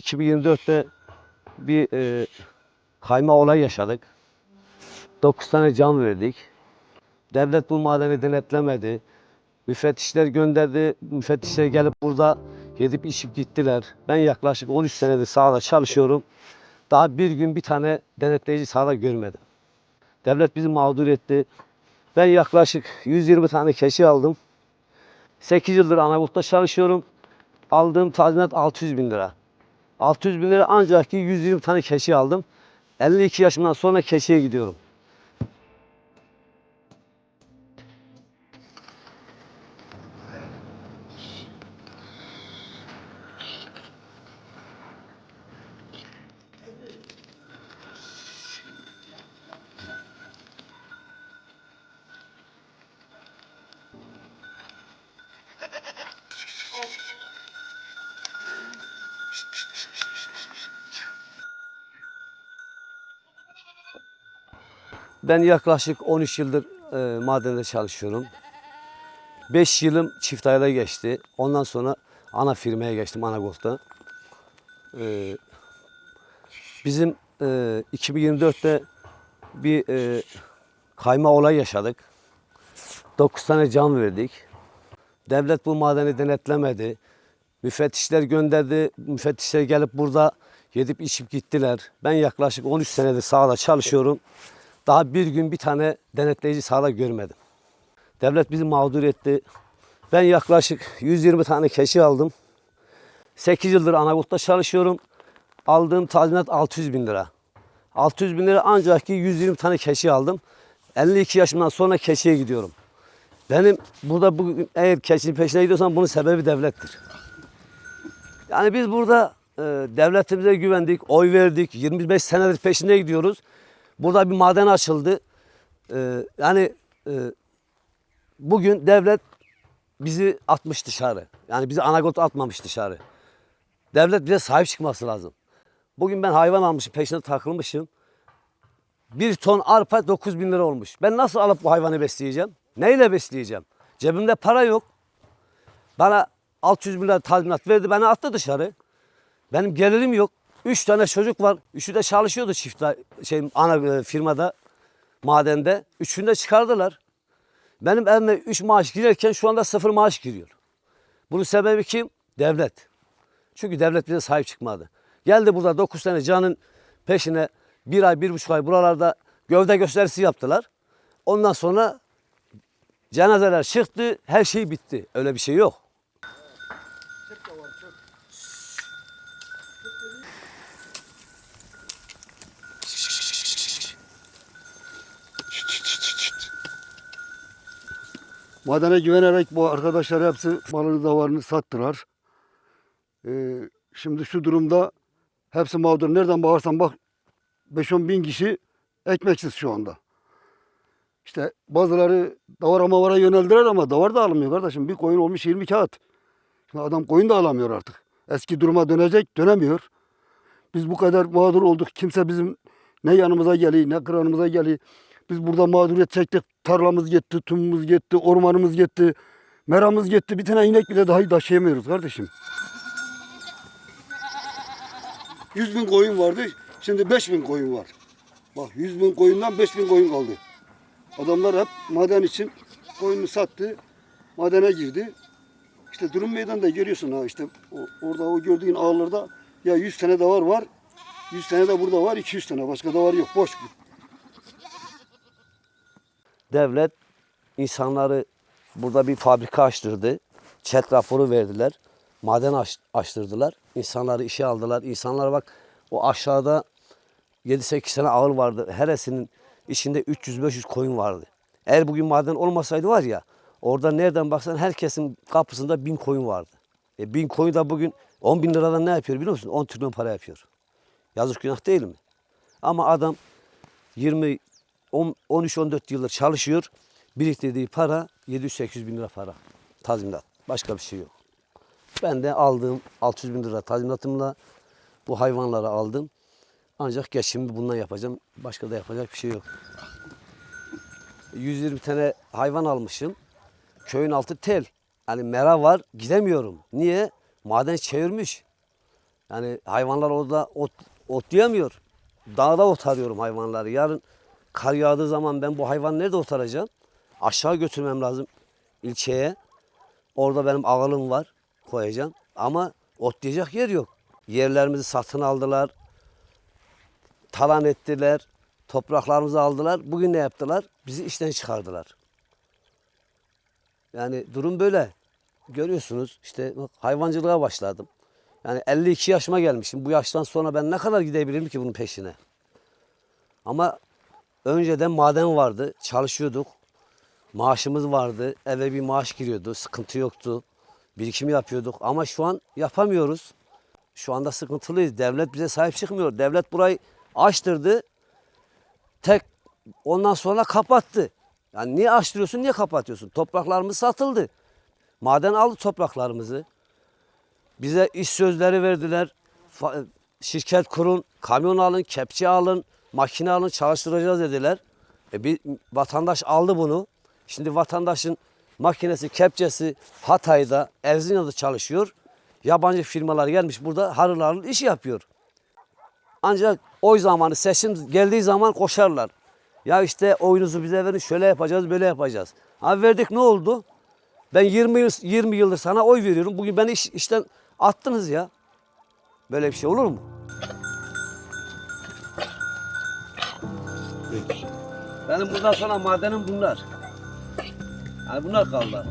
2024'te bir e, kayma olay yaşadık. 9 tane can verdik. Devlet bu madeni denetlemedi. Müfettişler gönderdi. Müfettişler gelip burada yedip içip gittiler. Ben yaklaşık 13 senedir sahada çalışıyorum. Daha bir gün bir tane denetleyici sahada görmedim. Devlet bizi mağdur etti. Ben yaklaşık 120 tane keşi aldım. 8 yıldır Anavut'ta çalışıyorum. Aldığım tazminat 600 bin lira. 600 bin lira ancak ki 120 tane keşi aldım. 52 yaşımdan sonra keşiye gidiyorum. Ben yaklaşık 13 yıldır e, madende çalışıyorum. 5 yılım çift ayda geçti. Ondan sonra ana firmaya geçtim Anagol'da. E, bizim e, 2024'te bir e, kayma olay yaşadık. 9 tane can verdik. Devlet bu madeni denetlemedi. Müfettişler gönderdi. Müfettişler gelip burada yedip içip gittiler. Ben yaklaşık 13 senedir sahada çalışıyorum. Daha bir gün bir tane denetleyici sahada görmedim. Devlet bizi mağdur etti. Ben yaklaşık 120 tane keşi aldım. 8 yıldır Anavut'ta çalışıyorum. Aldığım tazminat 600 bin lira. 600 bin lira ancak ki 120 tane keşi aldım. 52 yaşımdan sonra keşiye gidiyorum. Benim burada bugün eğer keçinin peşine gidiyorsam bunun sebebi devlettir. Yani biz burada e, devletimize güvendik, oy verdik. 25 senedir peşinde gidiyoruz. Burada bir maden açıldı. E, yani e, bugün devlet bizi atmış dışarı. Yani bizi anagot atmamış dışarı. Devlet bize sahip çıkması lazım. Bugün ben hayvan almışım, peşine takılmışım. Bir ton arpa 9 bin lira olmuş. Ben nasıl alıp bu hayvanı besleyeceğim? Neyle besleyeceğim? Cebimde para yok. Bana 600 bin lira tazminat verdi, beni attı dışarı. Benim gelirim yok. Üç tane çocuk var. Üçü de çalışıyordu çiftler, şey, ana e, firmada, madende. Üçünü de çıkardılar. Benim evime üç maaş girerken şu anda sıfır maaş giriyor. Bunun sebebi kim? Devlet. Çünkü devlet bize sahip çıkmadı. Geldi burada 9 tane canın peşine bir ay, bir buçuk ay buralarda gövde gösterisi yaptılar. Ondan sonra cenazeler çıktı, her şey bitti. Öyle bir şey yok. Madene güvenerek bu arkadaşlar hepsi malını davarını sattılar. Ee, şimdi şu durumda hepsi mağdur. Nereden bakarsan bak 5-10 bin kişi ekmeksiz şu anda. İşte bazıları davara mavara yöneldiler ama davar da alınmıyor kardeşim. Bir koyun olmuş 20 kağıt. Şimdi adam koyun da alamıyor artık. Eski duruma dönecek, dönemiyor. Biz bu kadar mağdur olduk. Kimse bizim ne yanımıza geliyor, ne kıranımıza geliyor. Biz burada mağduriyet çektik. Tarlamız gitti, tumumuz gitti, ormanımız gitti. Meramız gitti. Bir tane inek bile dahi taşıyamıyoruz kardeşim. 100 bin koyun vardı. Şimdi 5 bin koyun var. Bak 100 bin koyundan 5 bin koyun kaldı. Adamlar hep maden için koyunu sattı. Madene girdi. İşte durum meydanda görüyorsun ha işte orada o gördüğün ağlarda ya 100 tane davar var. 100 tane de burada var. 200 tane. Başka davar yok. Boş. Devlet insanları burada bir fabrika açtırdı. Çet raporu verdiler. Maden aç, açtırdılar. İnsanları işe aldılar. İnsanlara bak o aşağıda 7-8 tane ağır vardı. Heresinin içinde 300-500 koyun vardı. Eğer bugün maden olmasaydı var ya orada nereden baksan herkesin kapısında bin koyun vardı. E, bin koyun da bugün 10 bin liradan ne yapıyor biliyor musun? 10 trilyon para yapıyor. Yazık günah değil mi? Ama adam 20 on- 13-14 yıldır çalışıyor. Biriktirdiği para 700-800 bin lira para. Tazminat. Başka bir şey yok. Ben de aldığım 600 bin lira tazminatımla bu hayvanları aldım. Ancak geçimimi bundan yapacağım. Başka da yapacak bir şey yok. 120 tane hayvan almışım. Köyün altı tel. Yani mera var gidemiyorum. Niye? Maden çevirmiş. Yani hayvanlar orada ot, otlayamıyor. Dağda ot arıyorum hayvanları. Yarın kar yağdığı zaman ben bu hayvan nerede otaracağım? Aşağı götürmem lazım ilçeye. Orada benim ağalım var koyacağım. Ama otlayacak yer yok. Yerlerimizi satın aldılar. Talan ettiler. Topraklarımızı aldılar. Bugün ne yaptılar? Bizi işten çıkardılar. Yani durum böyle. Görüyorsunuz işte bak hayvancılığa başladım. Yani 52 yaşıma gelmişim. Bu yaştan sonra ben ne kadar gidebilirim ki bunun peşine? Ama önceden maden vardı. Çalışıyorduk. Maaşımız vardı. Eve bir maaş giriyordu. Sıkıntı yoktu. Birikim yapıyorduk. Ama şu an yapamıyoruz. Şu anda sıkıntılıyız. Devlet bize sahip çıkmıyor. Devlet burayı açtırdı. Tek ondan sonra kapattı. Yani niye açtırıyorsun, niye kapatıyorsun? Topraklarımız satıldı. Maden aldı topraklarımızı. Bize iş sözleri verdiler. Şirket kurun, kamyon alın, kepçe alın, makine alın, çalıştıracağız dediler. E bir vatandaş aldı bunu. Şimdi vatandaşın makinesi, kepçesi Hatay'da, Erzincan'da çalışıyor. Yabancı firmalar gelmiş burada harıl harıl iş yapıyor. Ancak oy zamanı seçim geldiği zaman koşarlar. Ya işte oyunuzu bize verin şöyle yapacağız böyle yapacağız. Ha verdik ne oldu? Ben 20 yıl 20 yıldır sana oy veriyorum. Bugün beni iş, işten attınız ya. Böyle bir şey olur mu? Benim bundan sonra madenim bunlar. Yani bunlar kaldı.